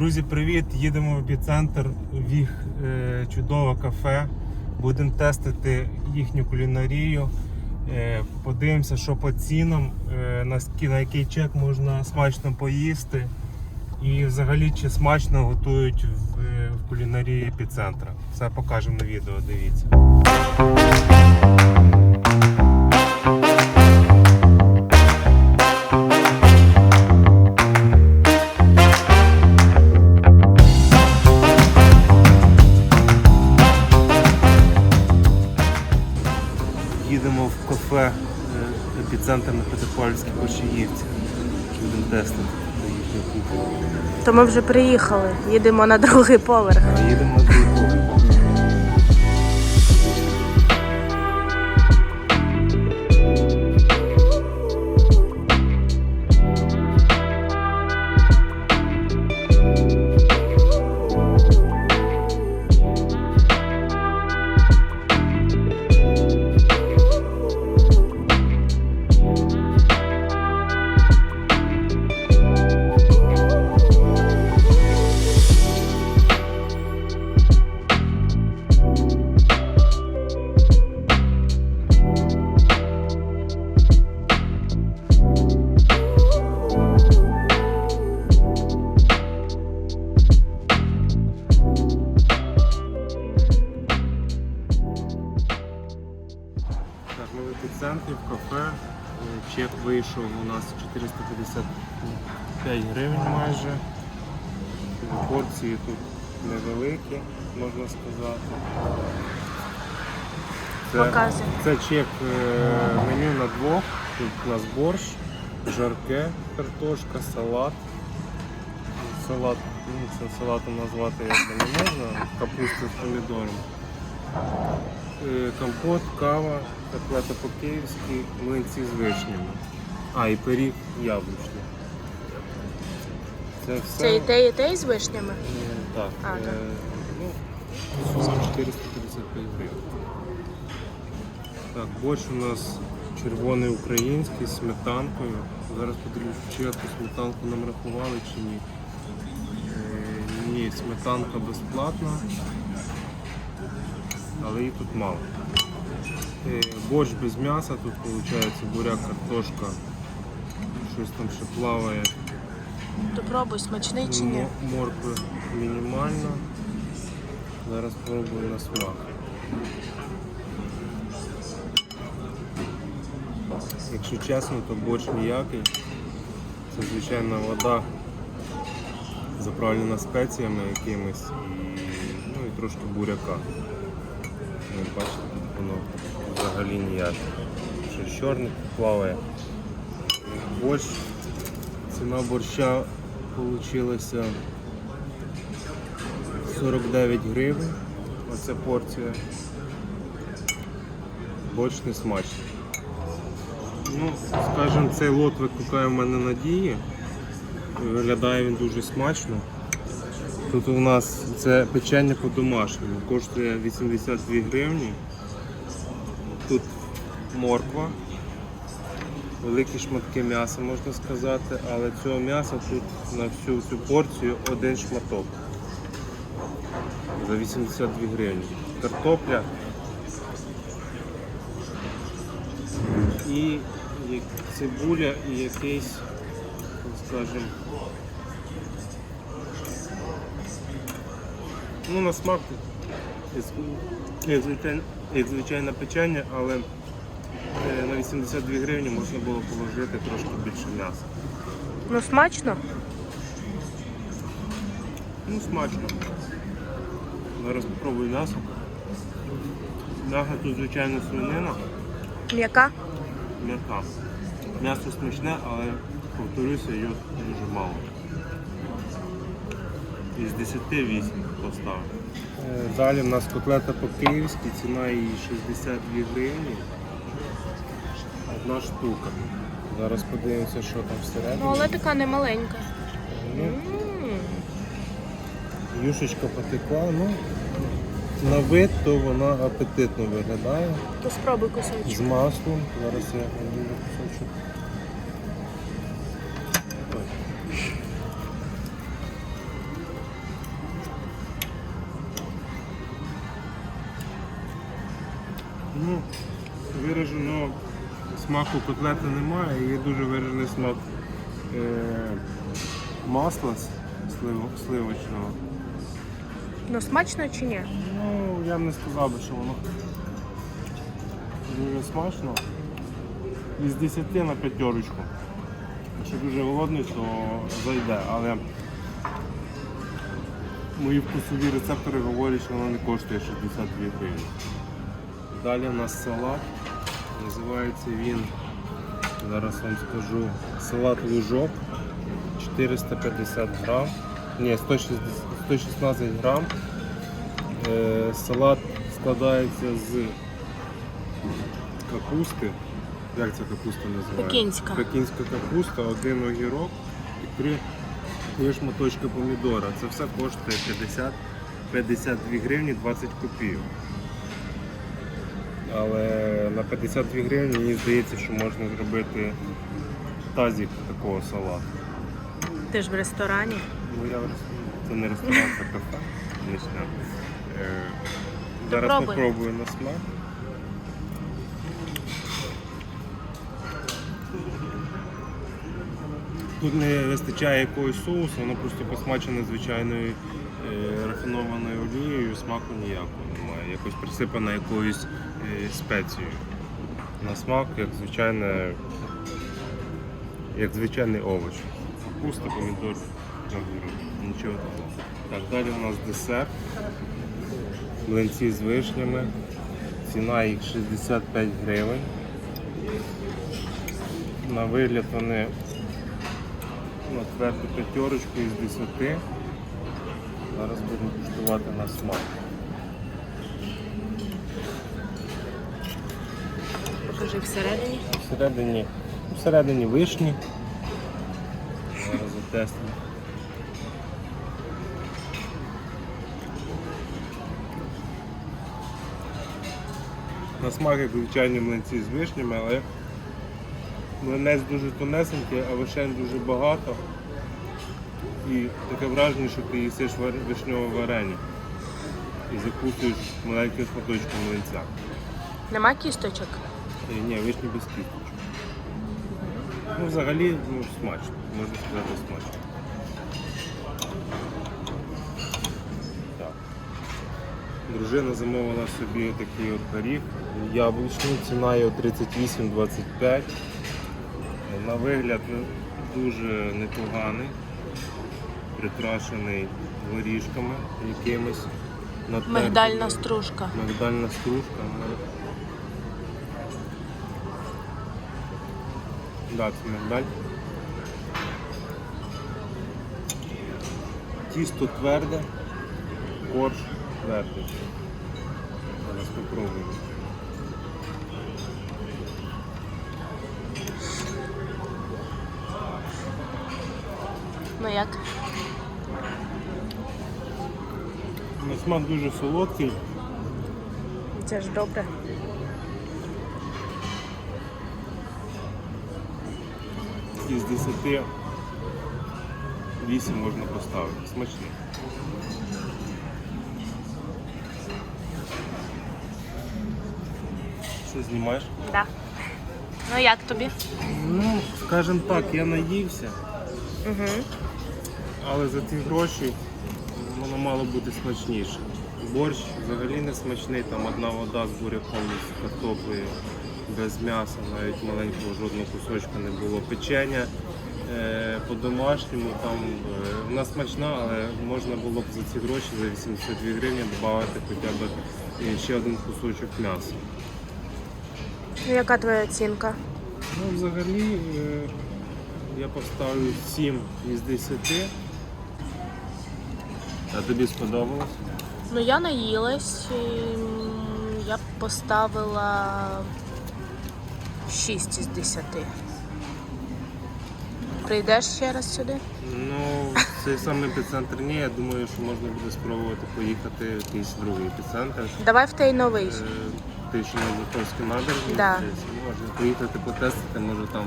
Друзі, привіт! Їдемо в епіцентр в їх е, чудове кафе. Будемо тестити їхню кулінарію. Е, подивимося, що по цінам, е, на, на який чек можна смачно поїсти. І взагалі чи смачно готують в, е, в кулінарії епіцентра. Все покажемо на відео, дивіться. Їдемо в кафе е, епіцентр на Петропавлівській Кошиївці. Будемо тестити їхню кухню. То ми вже приїхали, їдемо на другий поверх. А їдемо на другий поверх. Ми в кафе. Е, Чек вийшов у нас 455 гривень майже. Порції тут невеликі, можна сказати. Показуй. це чек е, меню на двох. Тут у нас борщ, жарке, картошка, салат. Салат, ну це салатом назвати якби не можна, капуста з помідором. Е, Компот, кава, котлета по-київськи, млинці з вишнями. А, і пиріг яблучний. Це все. Це і те, і те з вишнями. Е, Так. А, е. Ну, сума 455 гривень. Так, борщ у нас червоний український з сметанкою. Зараз подивлюсь, чи яку сметанку нам рахували чи ні. Е, Ні, сметанка безплатна, але її тут мало. Е, Борщ без м'яса, тут виходить буряк, картошка, щось там ще плаває. То пробуй, смачний чи ні? Мо- Моркви мінімально. Зараз пробую на смак. Якщо чесно, то борщ ніякий. Це звичайна вода, заправлена спеціями якимись і, ну, і трошки буряка. Ну, бачите, воно взагалі ніяке. Щось чорне плаває. Борщ Ціна борща вийшла 49 гривень. Оце порція. Борщ не смачний. Ну, скажімо, цей лот викликає в мене надії. Виглядає він дуже смачно. Тут у нас це печення по-домашньому, коштує 82 гривні. Морква, великі шматки м'яса, можна сказати, але цього м'яса тут на всю цю порцію один шматок. За 82 гривні. Картопля. І цибуля і якийсь, скажімо, ну на смак як- звичайне, печення, але 82 гривні можна було положити трошки більше м'яса. Ну смачно? Ну, смачно. Зараз спробую м'ясо. М'ясо тут, звичайно, свинина, М'яка? м'яка. М'ясо смачне, але повторюся, його дуже мало. Із 10 8 поставив. Далі в нас котлета по-київськи, ціна її 62 гривні одна штука. Зараз подивимося, що там всередині. Ну, але така не маленька. Ну, Юшечка потекла, ну на вид, то вона апетитно виглядає. То спробуй кусочок. З маслом. Зараз я роблю кусочок. Ну, смаку котлети немає, є дуже виражений смак е, масла сливочного. Ну смачно чи ні? Ну, я б не сказав би, що воно дуже смачно. Із 10 на п'ятерочку. Якщо дуже голодний, то зайде, але мої вкусові рецептори говорять, що воно не коштує 62 гривні. Далі у нас салат. Називається він, зараз вам скажу, салат лужок 450 грам. Ні, 160 116 грам. Е, салат складається з капусти. Як ця капуста називається? Пекінська. Пекінська капуста, один огірок і три, три шматочки помідора. Це все коштує 50, 52 гривні 20 копійок. Але на 52 гривні мені здається, що можна зробити тазик такого салату. Ти ж в ресторані. Ну, я в ресторані. Це не ресторан, це кафе. Нічне. Е, Зараз Попробуй. попробую на смак. Тут не вистачає якогось соусу, воно просто посмачене звичайною рафінованою олією, смаку ніякого немає. Якось присипане якоюсь е, спецією. На смак, як звичайне, як звичайний овоч. Капуста, помідор, огірок. Нічого такого. Так, далі у нас десерт. Млинці з вишнями. Ціна їх 65 гривень. На вигляд вони на тверду п'ятерочку із 10. Зараз будемо куштувати на смак. Покажи всередині. Всередині, всередині вишні. Зараз затестимо. На смак як звичайні млинці з вишнями, але млинець дуже тонесенький, а вишень дуже багато. І таке враження, що ти їсиш вишньове варення і закусуєш маленьким шматочком млинця. Нема кісточок. Е, Ні, вишні без кісточок. Ну, взагалі, ну, смачно, можна сказати, смачно. Так. Дружина замовила собі такий от пиріг яблучний, ціна його 38,25. На вигляд ну, дуже непоганий, прикрашений горішками якимись. натертими. Мигдальна стружка. Мигдальна стружка. Да, це мигдаль. Тісто тверде, корж твердий. Зараз спробуємо. Ну як? На смак дуже солодкий. Це ж добре. Із 10 8 можна поставити. Смачний. Що знімаєш? Да. Ну як тобі? Ну, скажімо так, я наївся, Угу. але за ті гроші воно мало бути смачніше. Борщ взагалі не смачний, там одна вода з буряком, з картоплею, без м'яса, навіть маленького жодного кусочка не було. Печення е, по-домашньому, там е, вона смачна, але можна було б за ці гроші, за 82 гривні, додати хоча б е, ще один кусочок м'яса. Ну, яка твоя оцінка? Ну, взагалі, я поставлю 7 із 10. А тобі сподобалось? Ну я наїлась. і, Я б поставила 6 із 10. Прийдеш ще раз сюди? Ну, цей саме епіцентр ні. Я думаю, що можна буде спробувати поїхати в якийсь другий епіцентр. Давай в той новий. Е, Ти ще на Луковській набережні. Да. десь. Можна поїхати потестити, може там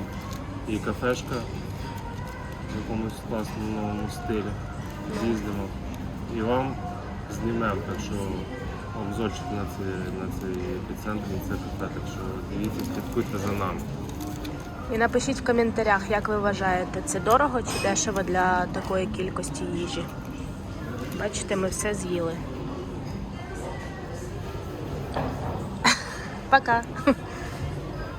і кафешка в якомусь класному новому стилі. З'їздимо. І вам знімемо, так що обзорчик на цей, на цей епіцентр, на це кафе, так що дивіться, слідкуйте за нами. І напишіть в коментарях, як ви вважаєте, це дорого чи дешево для такої кількості їжі. Бачите, ми все з'їли. Пока!